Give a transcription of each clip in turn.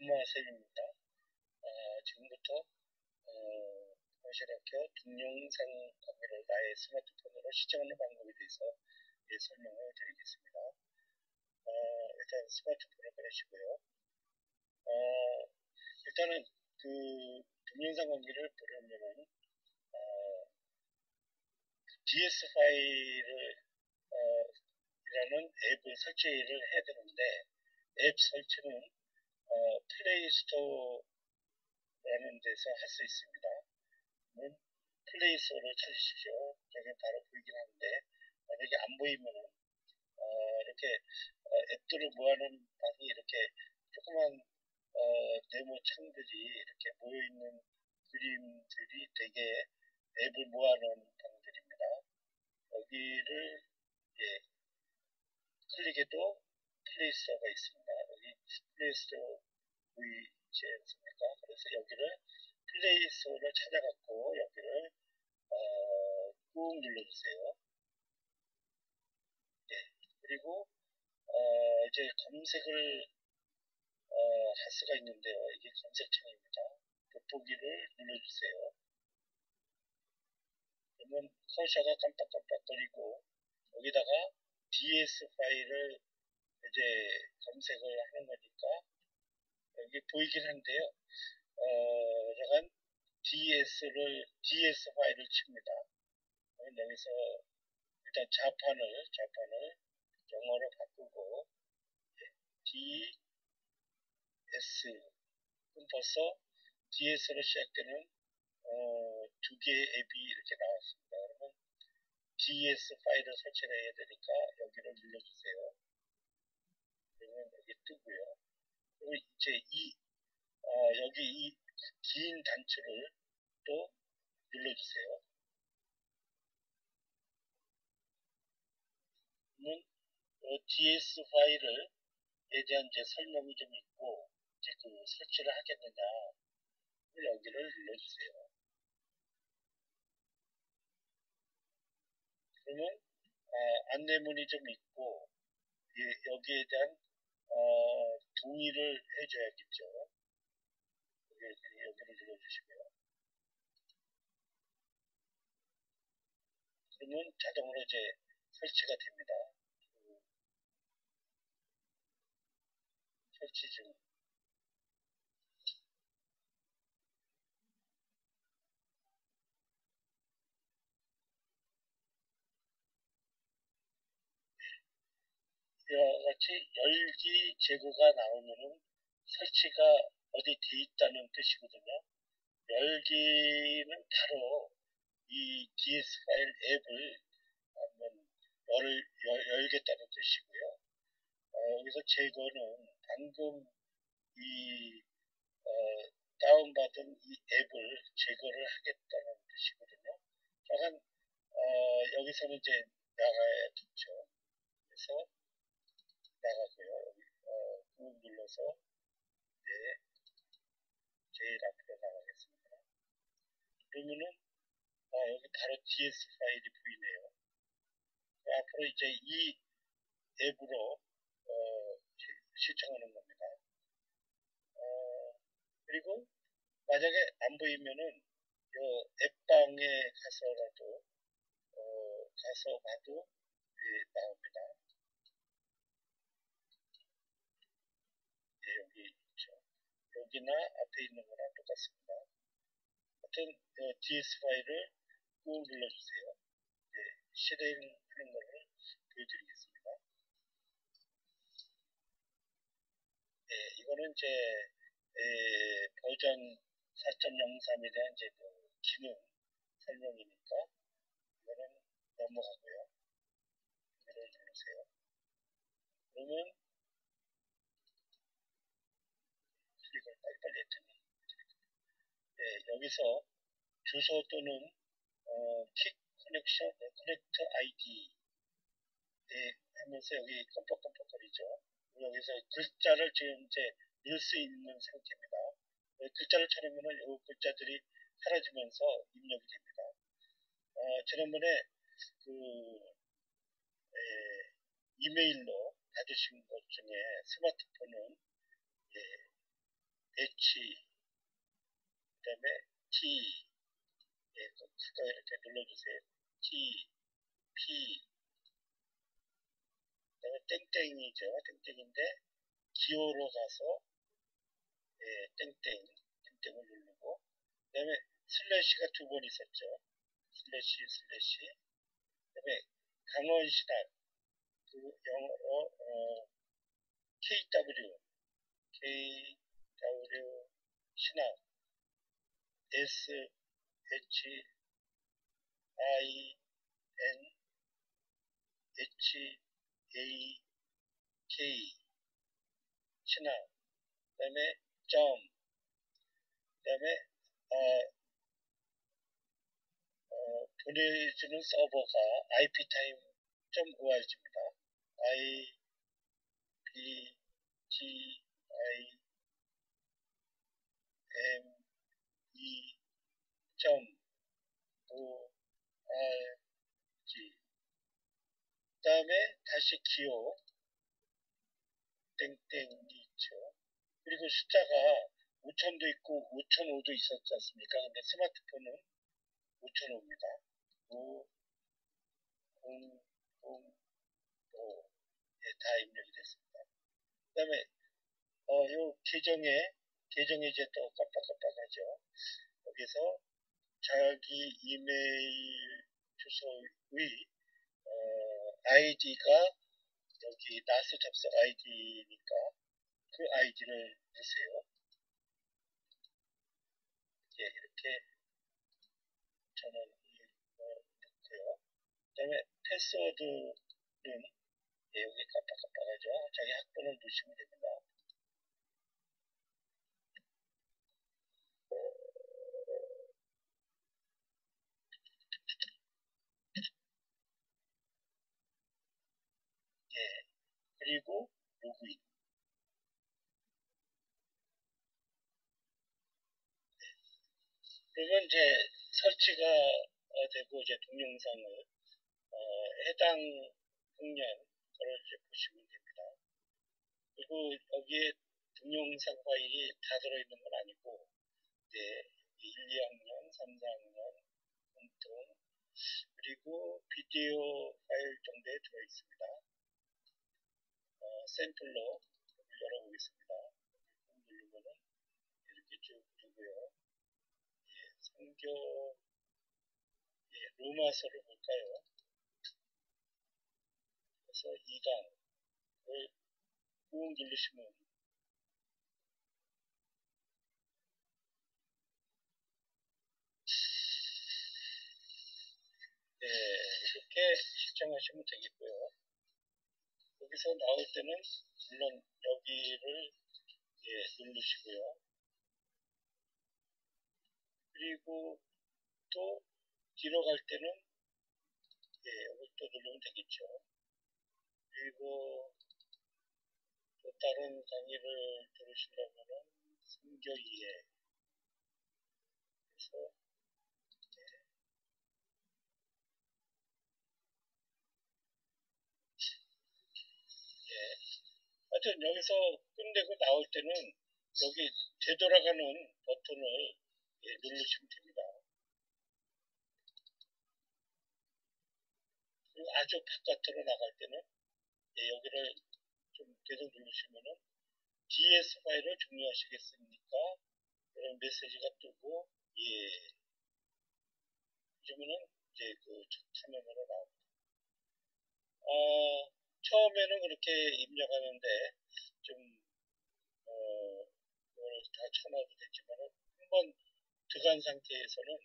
엄마쌤입니다. 어, 지금부터 어, 현실학교 동영상 강의를 나의 스마트폰으로 시청하는 방법에 대해서 예, 설명을 드리겠습니다. 어, 일단 스마트폰을 꺼내시고요. 어, 일단은 그 동영상 강의를 보려면은 어, DS 파일을 어, 이라는 앱을 설치를 해야 되는데 앱 설치는 어, 플레이 스토어라는 데서 할 수 있습니다. 플레이 스토어를 찾으십시오. 여기 바로 보이긴 하는데 만약에 안 보이면은 어, 이렇게 어, 앱들을 모아놓은 방이 이렇게 조그만 어, 네모 창들이 이렇게 모여있는 그림들이 되게 앱을 모아놓은 방들입니다. 여기를 예, 클릭해도 플레이스토어가 있습니다. 플레이스토어 않습니까? 그래서 여기를 플레이스토어를 찾아갖고 여기를 어, 꾹 눌러주세요. 네. 그리고 어, 이제 검색을 어, 할 수가 있는데요. 이게 검색창입니다. 돋보기를 눌러주세요. 그러면 커셔가 깜빡깜빡거리고 여기다가 DS 파일을 이제 검색을 하는 거니까 여기 보이긴 한데요. 어, 약간 DS를 DS 파일을 칩니다. 여기서 일단 자판을 자판을 영어로 바꾸고 DS 그럼 벌써 DS로 시작되는 어, 두 개의 앱이 이렇게 나왔습니다. 그러면 DS 파일을 설치를 해야 되니까 여기를 눌러주세요. 그러면 여기 뜨고요. 그리고 이제 이 어, 여기 이 긴 단추를 또 눌러주세요. 어, DS 파일을 에 대한 이제 설명이 좀 있고 이제 그 설치를 하겠느냐 여기를 눌러주세요. 그러면 아, 안내문이 좀 있고 예, 여기에 대한 어, 동의를 해줘야겠죠. 여기, 여기를 눌러주시고요. 그러면 자동으로 이제 설치가 됩니다. 그 설치 중 이와 같이 열기 제거가 나오면은 설치가 어디 돼 있다는 뜻이거든요. 열기는 바로 이 DS 파일 앱을 한번 열, 열, 열겠다는 뜻이고요. 어, 여기서 제거는 방금 이 어, 다운받은 이 앱을 제거를 하겠다는 뜻이거든요. 약간 어, 여기서는 이제 나가야 겠죠. 그래서 나가고요. 어, 꾹 눌러서 네, 제일 앞으로 나가겠습니다. 그러면은 아, 여기 바로 DS 파일이 보이네요. 앞으로 이제 이 앱으로 어, 시청하는 겁니다. 어, 그리고 만약에 안 보이면은 요 앱방에 가서라도 어, 가서 봐도 예, 나옵니다. 예, 여기 있죠. 여기나 앞에 있는 거랑 똑같습니다. 하여튼 어, DS 파일을 꾹 눌러주세요. 네, 실행하는 것을 보여드리겠습니다. 네, 이거는 이제 에, 버전 4.03에 대한 이제 그 기능 설명이니까 이거는 넘어가고요. 이를 누르세요. 그러면 클릭을 빨리빨리 했더니 네, 여기서 주소 또는 어, 킥 커넥션, 네, 커넥트 아이디 네, 하면서 여기 껌뻑껌뻑거리죠. 여기서 글자를 지금 이제 넣을 수 있는 상태입니다. 네, 글자를 쳐내면은 이 글자들이 사라지면서 입력이 됩니다. 어, 지난번에 그 에, 이메일로 받으신 것 중에 스마트폰은 예, H 그 다음에 T 예, 그 크게 이렇게 눌러주세요. T, P 그 다음에 땡땡이죠. 땡땡인데 기호로 가서 예, 땡땡 땡땡을 누르고 그 다음에 슬래시가 두 번 있었죠. 슬래시 슬래시 그 다음에 강원신학 그 영어로 어, KW KW 신학 S H I N H A K 신학 그 다음에 점 그 다음에 어, 어, 보내주는 서버가 iptime.org입니다. i p t i m e o r g 그 다음에 다시 기호 땡땡이 있죠. 그리고 숫자가 5000도 있고 5005도 있었지 않습니까? 근데 스마트폰은 5005입니다. 5, 0, 0, 5. 예, 다 입력이 됐습니다. 그 다음에, 어, 요 계정에, 계정에 이제 또 깜빡깜빡하죠. 여기서 자기 이메일 주소의, 어, 아이디가 여기 나스 접속 아이디니까 그 아이디를 넣으세요. 예, 이렇게 저는 넣고요. 그 다음에 패스워드는 예, 여기 깜빡깜빡하죠. 자기 학번을 넣으시면 됩니다. 그리고 로그인. 그러면 이제 설치가 어, 되고 이제 동영상을 어, 해당 학년 그걸 이제 보시면 됩니다. 그리고 여기에 동영상 파일이 다 들어있는 건 아니고 이제 1, 2학년, 3, 4학년 공통 그리고 비디오 파일 정도에 들어있습니다. 어, 샘플로 열어보겠습니다. 누르면은 이렇게 쭉 뜨고요. 성교 예, 로마서를 볼까요? 그래서 2강을 꾹 누르시면 예, 이렇게 시청하시면 되겠고요. 여기서 나올 때는 물론 여기를 예, 누르시고요. 그리고 또 뒤로 갈 때는 예, 또 누르면 되겠죠. 그리고 또 다른 강의를 들으시려면은 성교 2에 그래서 하여튼 여기서 끝내고 나올 때는 여기 되돌아가는 버튼을 예, 누르시면 됩니다. 그리고 아주 바깥으로 나갈 때는 예, 여기를 좀 계속 누르시면은 DS 파일을 종료하시겠습니까? 이런 메시지가 뜨고 예 그러면은 이제 그 화면으로 나옵니다. 어, 처음에는 그렇게 입력하는데 좀 어, 다 쳐놔도 되지만은 한번 들어간 상태에서는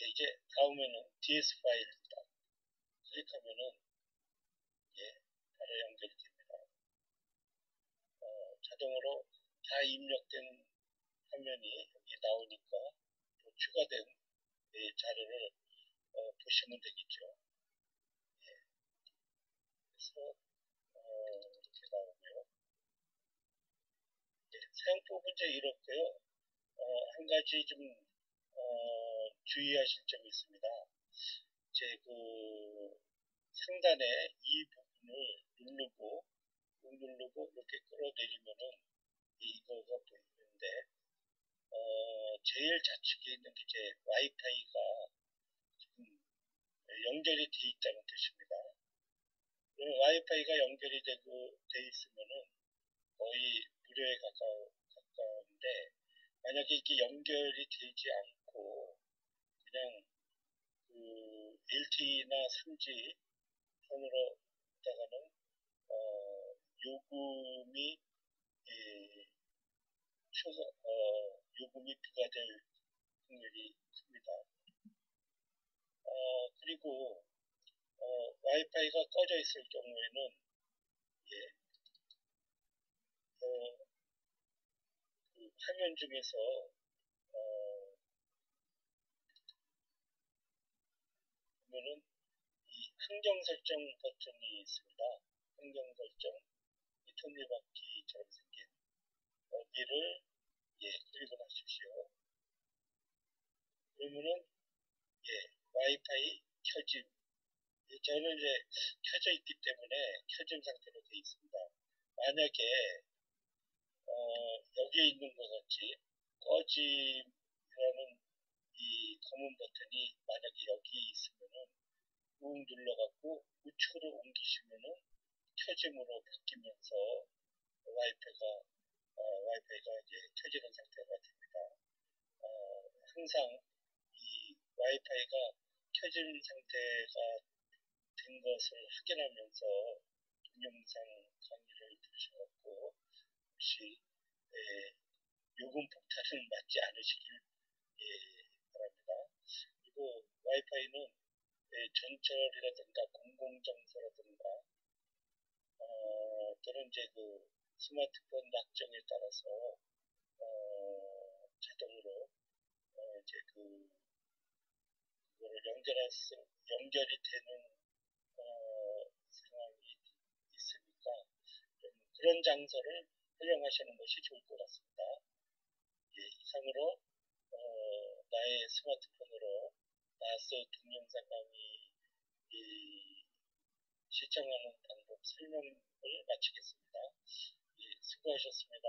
예, 이제 다음에는 DS 파일입니다. 클릭하면은 예, 바로 연결이 됩니다. 어, 자동으로 다 입력된 화면이 여기 나오니까 또 추가된 예, 자료를 어, 보시면 되겠죠. 예. 그래서 어, 이렇게 나오고요. 예, 사용법은 이제 이렇고요. 어, 한 가지 좀 어, 주의하실 점이 있습니다. 이제 그 상단에 이 부분을 누르고 꾹 누르고 이렇게 끌어내리면은 이거가 보이는데 어, 제일 좌측에 있는 게 이제 와이파이가 지금 연결이 돼 있다는 뜻입니다. 그럼 와이파이가 연결이 되고 돼 있으면은 거의 무료에 가까워, 가까운데 만약에 이게 연결이 되지 않고 그냥 그 LTE나 3G 선으로 다가는 어, 요금이 예, 초과 어, 요금이 부과될 확률이 큽니다. 어, 그리고 어, 와이파이가 꺼져 있을 경우에는 예, 어, 그 화면 중에서 어, 보면은 이 환경 설정 버튼이 있습니다. 환경 설정 이 톱니바퀴처럼 생긴 여기를 예, 클릭을 하십시오. 그러면은 예, 와이파이 켜짐 예, 저는 이제 켜져 있기 때문에 켜짐 상태로 되어 있습니다. 만약에 어, 여기에 있는 것 같이 꺼짐이라는 이 검은 버튼이 만약에 여기 있으면은 꾹 눌러갖고 우측으로 옮기시면은 켜짐으로 바뀌면서 와이파이가 어, 와이파이가 이제 켜지는 상태가 됩니다. 어, 항상 이 와이파이가 켜진 상태가 된 것을 확인하면서 동영상 강의를 들으셔갖고 혹시 예, 요금 폭탄은 맞지 않으시길 예, 바랍니다. 그리고 와이파이는 예, 전철이라든가 공공장소라든가 어, 또는 이제 그 스마트폰 약정에 따라서 어, 자동으로 어, 이제 그 그거를 연결할 수 연결이 되는 어, 상황이 있으니까 좀 그런 장소를 활용하시는 것이 좋을 것 같습니다. 예, 이상으로 어, 나의 스마트폰으로 나스 동영상 강의 시청하는 방법 설명을 마치겠습니다. 예, 수고하셨습니다.